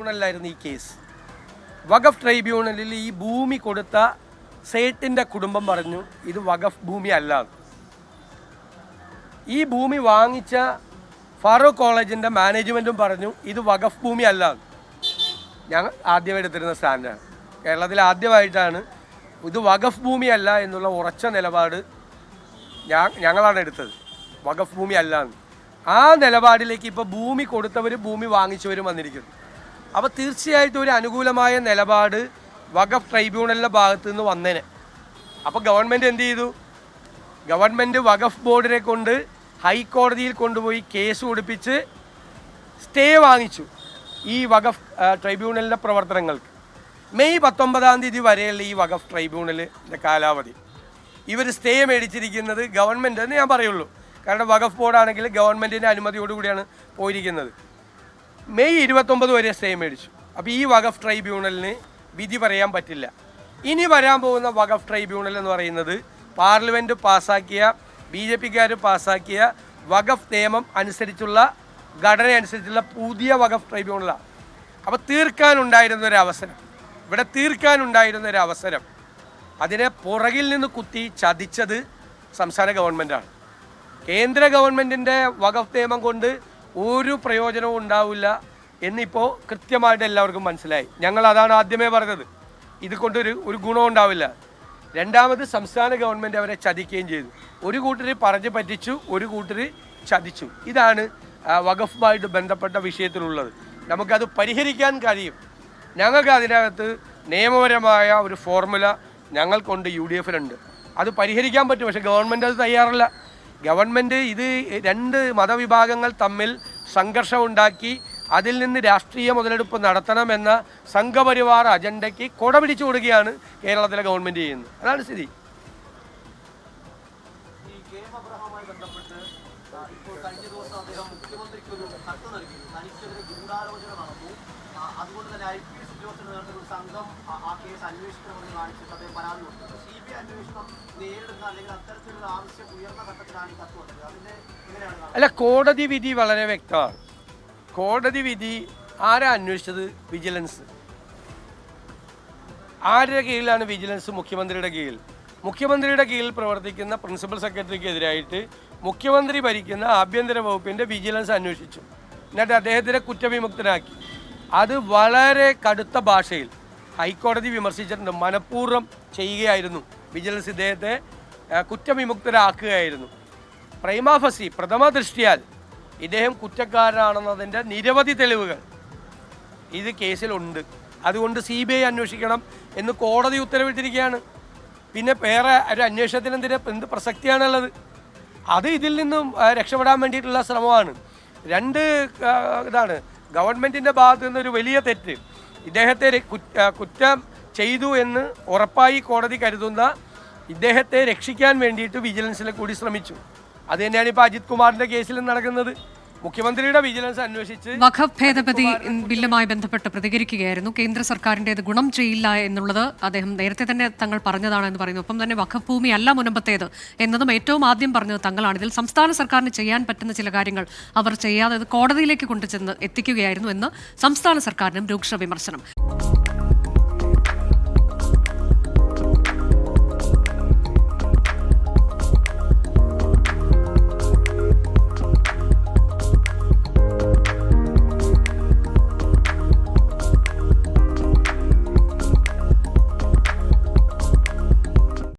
ട്രൈബ്യൂണലിലായിരുന്നു ഈ കേസ്. വഖഫ് ട്രൈബ്യൂണലിൽ ഈ ഭൂമി കൊടുത്ത സേട്ടിന്റെ കുടുംബം പറഞ്ഞു ഇത് വഖഫ് ഭൂമി അല്ല. ഈ ഭൂമി വാങ്ങിച്ച ഫാറൂഖ് കോളേജിന്റെ മാനേജ്മെന്റും പറഞ്ഞു ഇത് വഖഫ് ഭൂമി അല്ല. ഞങ്ങൾ ആദ്യം എടുത്തിരുന്ന സ്റ്റാൻഡാണ്. കേരളത്തിൽ ആദ്യമായിട്ടാണ് ഇത് വഖഫ് ഭൂമി അല്ല എന്നുള്ള ഉറച്ച നിലപാട് ഞങ്ങളാണ് എടുത്തത്. വഖഫ് ഭൂമി അല്ല ആ നിലപാടിലേക്ക് ഇപ്പോൾ ഭൂമി കൊടുത്തവരും ഭൂമി വാങ്ങിച്ചവരും വന്നിരിക്കുന്നു. അപ്പോൾ തീർച്ചയായിട്ടും ഒരു അനുകൂലമായ നിലപാട് വഖഫ് ട്രൈബ്യൂണലിന്റെ ഭാഗത്ത് നിന്ന് വന്നേനെ. അപ്പോൾ ഗവൺമെന്റ് എന്ത് ചെയ്തു? ഗവൺമെന്റ് വഖഫ് ബോർഡിനെ കൊണ്ട് ഹൈക്കോടതിയിൽ കൊണ്ടുപോയി കേസ് കൊടുപ്പിച്ച് സ്റ്റേ വാങ്ങിച്ചു ഈ വഖഫ് ട്രൈബ്യൂണലിന്റെ പ്രവർത്തനങ്ങൾക്ക്. മെയ് പത്തൊമ്പതാം തീയതി വരെയുള്ള ഈ വഖഫ് ട്രൈബ്യൂണലിന്റെ കാലാവധി. ഇവർ സ്റ്റേ മേടിച്ചിരിക്കുന്നത് ഗവൺമെന്റ് എന്ന് ഞാൻ പറയുള്ളൂ. കാരണം വഖഫ് ബോർഡാണെങ്കിൽ ഗവൺമെന്റിന്റെ അനുമതിയോടുകൂടിയാണ് പോയിരിക്കുന്നത്. മെയ് ഇരുപത്തൊമ്പത് വരെ സ്റ്റേ മേടിച്ചു. അപ്പോൾ ഈ വഖഫ് ട്രൈബ്യൂണലിന് വിധി പറയാൻ പറ്റില്ല. ഇനി വരാൻ പോകുന്ന വഖഫ് ട്രൈബ്യൂണൽ എന്ന് പറയുന്നത് പാർലമെന്റ് പാസ്സാക്കിയ ബി ജെ പിക്കാർ പാസ്സാക്കിയ വഖഫ് നിയമം അനുസരിച്ചുള്ള ഘടന അനുസരിച്ചുള്ള പുതിയ വഖഫ് ട്രൈബ്യൂണലാണ്. അപ്പോൾ തീർക്കാനുണ്ടായിരുന്ന ഒരു അവസരം. ഇവിടെ തീർക്കാനുണ്ടായിരുന്ന ഒരു അവസരം. അതിനെ പുറകിൽ നിന്ന് കുത്തി ചതിച്ചത് സംസ്ഥാന ഗവൺമെന്റാണ് കേന്ദ്ര ഗവൺമെന്റിന്റെ വഖഫ് നിയമം കൊണ്ട് ഒരു പ്രയോജനവും ഉണ്ടാവില്ല എന്നിപ്പോൾ കൃത്യമായിട്ട് എല്ലാവർക്കും മനസ്സിലായി. ഞങ്ങൾ അതാണ് ആദ്യമേ പറഞ്ഞത്. ഇത് കൊണ്ടൊരു ഒരു ഗുണവും ഉണ്ടാവില്ല. രണ്ടാമത് സംസ്ഥാന ഗവൺമെന്റ് അവരെ ചതിക്കുകയും ചെയ്തു. ഒരു കൂട്ടർ പറഞ്ഞു പറ്റിച്ചു ഒരു കൂട്ടർ ചതിച്ചു. ഇതാണ് വഖഫുമായിട്ട് ബന്ധപ്പെട്ട വിഷയത്തിലുള്ളത്. നമുക്കത് പരിഹരിക്കാൻ കഴിയും. ഞങ്ങൾക്ക് അതിനകത്ത് നിയമപരമായ ഒരു ഫോർമുല ഞങ്ങൾക്കുണ്ട് യു ഡി എഫിലുണ്ട് അത് പരിഹരിക്കാൻ പറ്റും പക്ഷേ ഗവൺമെന്റ് അത് തയ്യാറല്ല. ഗവൺമെന്റ് ഇത് രണ്ട് മതവിഭാഗങ്ങൾ തമ്മിൽ സംഘർഷം ഉണ്ടാക്കി അതിൽ നിന്ന് രാഷ്ട്രീയ മുതലെടുപ്പ് നടത്തണമെന്ന സംഘപരിവാർ അജണ്ടയ്ക്ക് കൊട പിടിച്ചു കൊടുക്കുകയാണ് കേരളത്തിലെ ഗവൺമെന്റ് ചെയ്യുന്നത്. അതാണ് സ്ഥിതി. ഇപ്പോൾ കഴിഞ്ഞ ദിവസം അദ്ദേഹം മുഖ്യമന്ത്രിക്ക് ഒരു കത്ത് നൽകി. തനിക്കെതിരെ ഗൂഢാലോചന നടന്നു അതുകൊണ്ട് തന്നെ ഐ പി എസ് സംഘം ആ കേസ് അന്വേഷിക്കണമെന്ന് കാണിച്ചിട്ട് അദ്ദേഹം പരാതി കൊടുത്തത് സി ബി ഐ അന്വേഷണം നേരിടുന്ന അല്ലെങ്കിൽ അത്തരത്തിലുള്ള ആവശ്യം ഉയർന്ന ഘട്ടത്തിലാണ് ഈ കത്ത് വന്നത്. അതിന്റെ എങ്ങനെയാണ് അല്ല കോടതി വിധി വളരെ വ്യക്തമാണ്. കോടതി വിധി ആരാ അന്വേഷിച്ചത്? വിജിലൻസ്. ആരുടെ കീഴിലാണ് വിജിലൻസ് മുഖ്യമന്ത്രിയുടെ കീഴിൽ? മുഖ്യമന്ത്രിയുടെ കീഴിൽ പ്രവർത്തിക്കുന്ന പ്രിൻസിപ്പൽ സെക്രട്ടറിക്കെതിരായിട്ട് മുഖ്യമന്ത്രി ഭരിക്കുന്ന ആഭ്യന്തര വകുപ്പിന്റെ വിജിലൻസ് അന്വേഷിച്ചു. എന്നിട്ട് അദ്ദേഹത്തിനെ കുറ്റവിമുക്തനാക്കി. അത് വളരെ കടുത്ത ഭാഷയിൽ ഹൈക്കോടതി വിമർശിച്ചിട്ടുണ്ട്. മനഃപൂർവം ചെയ്യുകയായിരുന്നു. വിജിലൻസ് ഇദ്ദേഹത്തെ കുറ്റവിമുക്തരാക്കുകയായിരുന്നു. പ്രൈമാഫസി പ്രഥമ ദൃഷ്ടിയാൽ ഇദ്ദേഹം കുറ്റക്കാരനാണെന്നതിന്റെ നിരവധി തെളിവുകൾ ഇത് കേസിലുണ്ട്. അതുകൊണ്ട് സി ബി ഐ അന്വേഷിക്കണം എന്ന് കോടതി ഉത്തരവിട്ടിരിക്കുകയാണ്. പിന്നെ വേറെ ഒരു അന്വേഷണത്തിന് എന്തിനു എന്ത് പ്രസക്തിയാണുള്ളത്? അത് ഇതിൽ നിന്നും രക്ഷപ്പെടാൻ വേണ്ടിയിട്ടുള്ള ശ്രമമാണ്. രണ്ട് ഇതാണ്. ഗവൺമെന്റിന്റെ ഭാഗത്തു നിന്നൊരു വലിയ തെറ്റ്. ഇദ്ദേഹത്തെ കുറ്റം ചെയ്തു എന്ന് ഉറപ്പായി കോടതി കരുതുന്ന ഇദ്ദേഹത്തെ രക്ഷിക്കാൻ വേണ്ടിയിട്ട് വിജിലൻസിൽ കൂടി ശ്രമിച്ചു. അത് തന്നെയാണ് ഇപ്പോൾ അജിത് കുമാറിന്റെ കേസിൽ നടക്കുന്നത്. മുഖ്യമന്ത്രിയുടെ വിജിലൻസ് അന്വേഷിച്ച് വഖഫ് ഭേദഗതി ബില്ലുമായി ബന്ധപ്പെട്ട് പ്രതികരിക്കുകയായിരുന്നു. കേന്ദ്ര സർക്കാരിന്റെ ഗുണം ചെയ്യില്ല എന്നുള്ളത് അദ്ദേഹം നേരത്തെ തന്നെ തങ്ങൾ പറഞ്ഞതാണ് എന്ന് പറയുന്നു. ഒപ്പം തന്നെ വഖഫ് ഭൂമി അല്ല മുനമ്പത്തേത് എന്നതും ഏറ്റവും ആദ്യം പറഞ്ഞത് തങ്ങളാണ്. ഇതിൽ സംസ്ഥാന സർക്കാരിന് ചെയ്യാൻ പറ്റുന്ന ചില കാര്യങ്ങൾ അവർ ചെയ്യാതെ കോടതിയിലേക്ക് കൊണ്ടുചെന്ന് എത്തിക്കുകയായിരുന്നു എന്ന് സംസ്ഥാന സർക്കാരിനും രൂക്ഷ വിമർശനം.